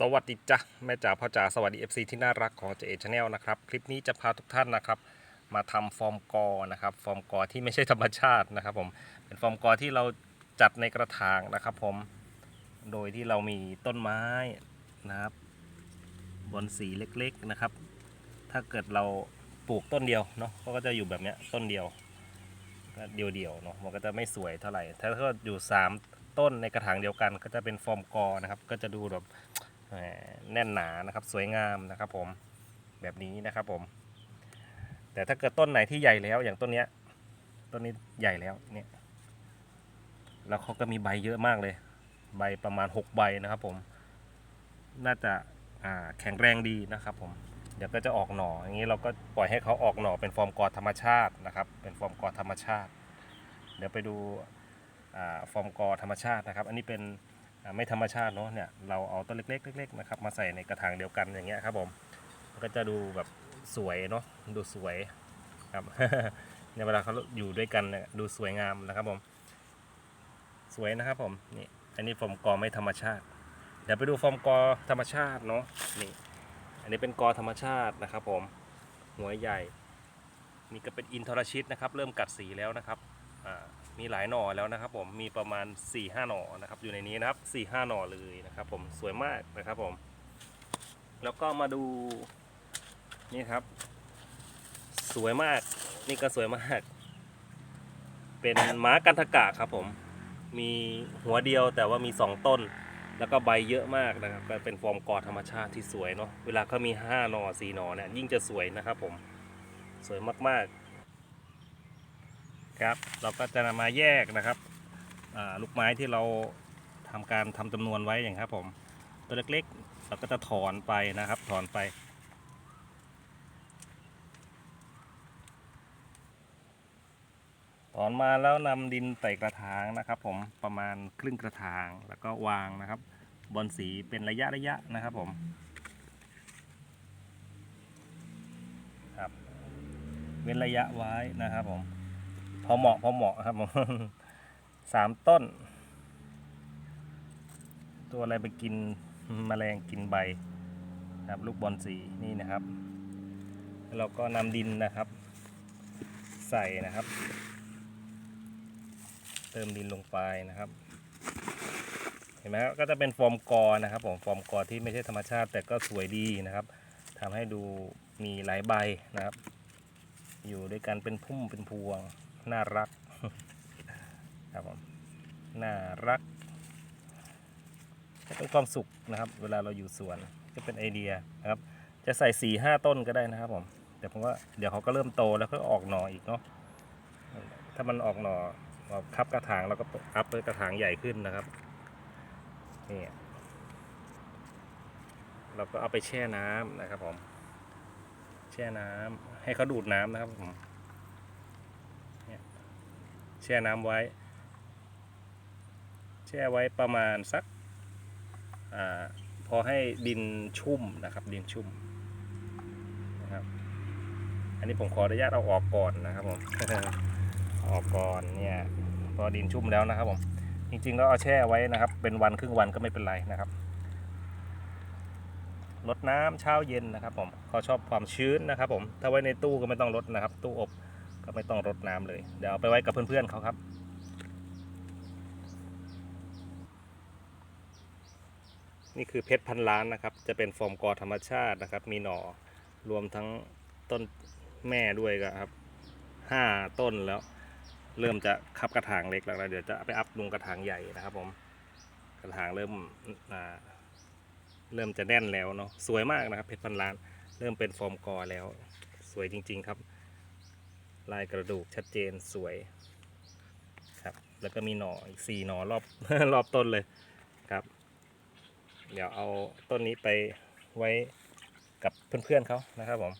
สวัสดีจ้ะแม่จ๋าพ่อจ๋าสวัสดี FC ที่น่ารักของเจเอชแนลนะครับคลิปนี้จะพาทุกท่านนะครับ มาทำฟอร์มกอนะครับฟอร์มกอที่ไม่ใช่ธรรมชาตินะครับผมเป็นฟอร์มกอที่เราจัดในกระถางนะครับผมโดยที่เรามีต้นไม้นะครับ บนสีเล็กๆนะครับ ถ้าเกิดเราปลูกต้นเดียวเนาะก็จะอยู่แบบเนี้ยต้นเดียวก็เดียวๆเนาะมันก็จะไม่สวยเท่าไหร่ถ้าเขาอยู่สามต้นในกระถางเดียวกัน ก็จะเป็นฟอร์มกอนะครับก็จะดูแบบ แน่นหนานะครับสวยงามนะครับผมแบบนี้นะครับผม แต่ถ้าเกิดต้นไหนที่ใหญ่แล้วอย่างต้นเนี้ยต้นนี้ใหญ่แล้วเนี่ยแล้วเขาก็มีใบเยอะมากเลย ใบประมาณ 6 ใบนะครับผม น่าจะาแข็งแรงดีนะครับผม เดี๋ยวก็จะออกหน่ออย่างนี้เราก็ปล่อยให้เขาออกหน่อเป็นฟอร์มกอธรรมชาตินะครับ เป็นฟอร์มกอธรรมชาติ เดี๋ยวไปดูอ่าฟอร์มกอธรรมชาตินะครับ อันนี้เป็น ไม่ธรรมชาติเนาะเนี่ยเราเอาต้นเล็กๆเล็กๆนะครับมาใส่ในกระถางเดียวกันอย่างเงี้ยครับผมมันก็จะดูแบบสวยเนาะดูสวยครับในเวลาเขาอยู่ด้วยกันเนี่ยดูสวยงามนะครับผม สวยนะครับผมนี่อันนี้ฟอร์มกอไม่ธรรมชาติ เดี๋ยวไปดูฟอร์มกอธรรมชาติเนาะนี่ อันนี้เป็นกอธรรมชาตินะครับผมหัวใหญ่ นี่ก็เป็นอินทรชิตนะครับ เริ่มกัดสีแล้วนะครับอ่า มีหลายหน่อแล้วนะครับ ผมมีประมาณ4ี่ห้าหน่อนะครับ อยู่ในนี้นะครับ4ี่ห้าหน่อเลยนะครับ ผมสวยมากนะครับผม แล้วก็มาดูนี่ครับ สวยมาก นี่ก็สวยมาก เป็นม้ากันทกะครับ ผมมีหัวเดียวแต่ว่ามี 2 ต้น แล้วก็ใบเยอะมากนะครับเป็นฟอร์มกอธรรมชาติที่สวยเนาะเวลาเขามี5หน่อ4หน่อเนี่ยยิ่งจะสวยนะครับ ผมสวยมากๆ ครับ เราก็จะนำมาแยกนะครับลูกไม้ที่เราทำการทำจำนวนไว้อย่างครับ ผมตัวเล็กๆ เราก็จะถอนไปนะครับ ถอนไป ถอนมาแล้วนำดินใส่กระถางนะครับ ผมประมาณครึ่งกระถางแล้วก็วางนะครับ บนสีเป็นระยะระยะนะครับ ผมครับ เว้นระยะไว้นะครับผม พอเหมาะพอเหมาะครับสามต้น ตัวอะไรไปกินแมลงกินใบนะครับลูกบอลสีนี่นะครับแล้วเราก็นำดินนะครับ ใส่นะครับ เติมดินลงไปนะครับ เห็นไหมครับก็จะเป็นฟอร์มกอนะครับผมฟอร์มกอที่ไม่ใช่ธรรมชาติแต่ก็สวยดีนะครับทำให้ดูมีหลายใบนะครับ อยู่ด้วยกันเป็นพุ่มเป็นพวง น่ารักครับผมน่ารักจะเป็นความสุขนะครับ เวลาเราอยู่สวนจะเป็นไอเดียนะครับ จะใส่สี่ห้าต้นก็ได้นะครับผมแต่ผมว่าเดี๋ยวเขาก็เริ่มโตแล้วก็ออกหน่ออีกเนาะถ้ามันออกหน่อออกคับกระถางเราก็อัพไปกระถางใหญ่ขึ้นนะครับนี่เราก็เอาไปแช่น้ำนะครับผมแช่น้ำให้เขาดูดน้ำนะครับผม แช่น้ำไว้ แช่ไว้ประมาณสักอพอให้ดินชุ่มนะครับ ดินชุ่มนะครับ อันนี้ผมขออนุญาตเอาออกก่อนนะครับผมอออกก่อนเนี่ยพอดินชุ่มแล้วนะครับผมจริงๆแล้วเอาแช่ไว้นะครับ เป็นวันครึ่งวันก็ไม่เป็นไรนะครับลดน้ำเช้าเย็นนะครับผมเขาชอบความชื้นนะครับผมถ้าไว้ในตู้ก็ไม่ต้องลดนะครับ ตู้อบ ก็ไม่ต้องรดน้ำเลย เดี๋ยวเอาไปไว้กับเพื่อนๆเขาครับนี่คือเพชรพันล้านนะครับ จะเป็นฟอร์มกอธรรมชาตินะครับ มีหน่อรวมทั้งต้นแม่ด้วยก็ครับห้าต้นแล้ว เริ่มจะคับกระถางเล็กแล้วนะเดี๋ยวจะไปอัพลงกระถางใหญ่นะครับผม กระถางเริ่มเริ่มจะแน่นแล้วเนาะ สวยมากนะครับ เพชรพันล้าน เริ่มเป็นฟอร์มกอแล้ว สวยจริง ๆ ครับ ลายกระดูกชัดเจนสวยครับ แล้วก็มีหน่ออีกสี่หน่อรอบรอบต้นเลยครับ เดี๋ยวเอาต้นนี้ไปไว้กับเพื่อนๆเขานะครับผม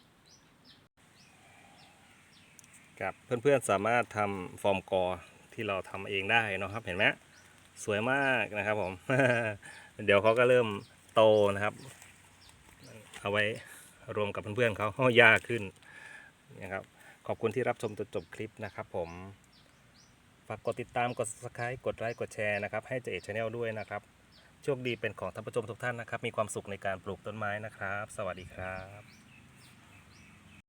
กับเพื่อนๆสามารถทำฟอร์มกอที่เราทำเองได้นะครับ เห็นไหมสวยมากนะครับผม เดี๋ยวเขาก็เริ่มโตนะครับ เอาไว้รวมกับเพื่อนๆเขายากขึ้นนะครับ ขอบคุณที่รับชมจนจบคลิปนะครับผม ฝากกดติดตาม กด subscribe กดไลค์ กดแชร์นะครับ ให้เจเอชแนลด้วยนะครับ โชคดีเป็นของท่านผู้ชมทุกท่านนะครับ มีความสุขในการปลูกต้นไม้นะครับ สวัสดีครับ